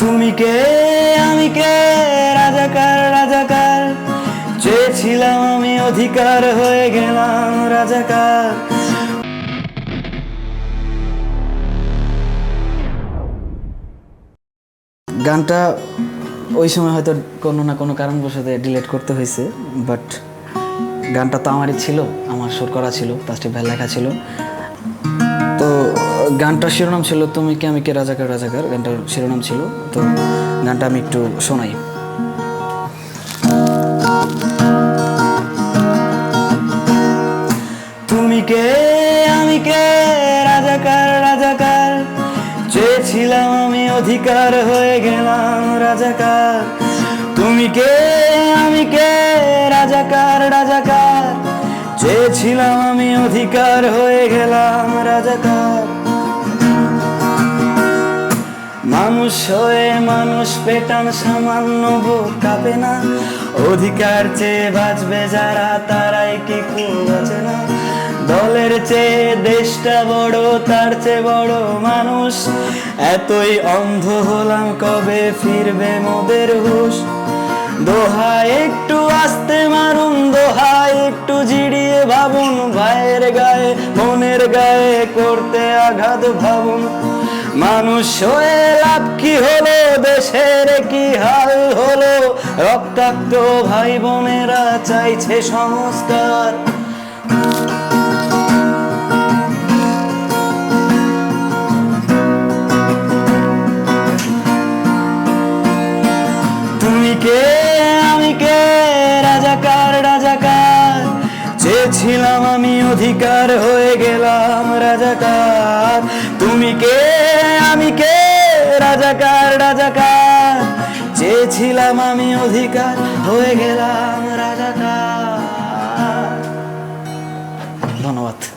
তুমি কে? আমি কে? রাজাকার রাজাকার। চেয়েছিলাম আমি অধিকার হয়ে গেলাম রাজাকার। গানটা ওই সময় হয়তো কোনো না কোনো কারণবশত ডিলেট করতে হয়েছে বাট গানটা তো আমারই ছিল, আমার সুর করা ছিল পাঁচটি ভ্যাল লেখা ছিল। গানটার শিরোনাম ছিল তুমি কি, আমি কে, রাজাকার রাজাকার গানটার শিরোনাম ছিল। তো গানটা আমি একটু শোনাই। তুমি কে, আমি কে, রাজাকার রাজাকার চেয়েছিলাম আমি অধিকার হয়ে গেলাম রাজাকার। তুমি কে, আমি কে, রাজাকার রাজাকার চেয়েছিলাম আমি অধিকার হয়ে গেলাম রাজাকার। মানুষ হয়ে মানুষ পেটান সামান্য বুক কাঁপে না। অধিকার চেয়ে বাঁচবে যারা, তারাই কি খুব বাঁচে না। দলের চেয়ে দেশটা বড়, তার চেয়ে বড় মানুষ। এতই অন্ধ হলাম কবে ফিরবে মোদের হুশ। দোহা একটু আস্তে মারুন, দোহা একটু জিড়িয়ে ভাবুন। ভাইয়ের গায়ে মনের গায়ে করতে আঘাত ভাবুন। মানুষ হয়ে লাভ কি হলো? দেশের কি হাল হলো? রক্তাক্ত ভাই বোনেরা চাইছে সংস্কার। তুমি কে? আমি কে? রাজাকার রাজাকার। চেয়েছিলাম আমি অধিকার হয়ে গেলাম রাজাকার। তুমি কে? কে রাজাকার রাজাকার। চেয়েছিলাম আমি অধিকার হয়ে গেলাম রাজাকার।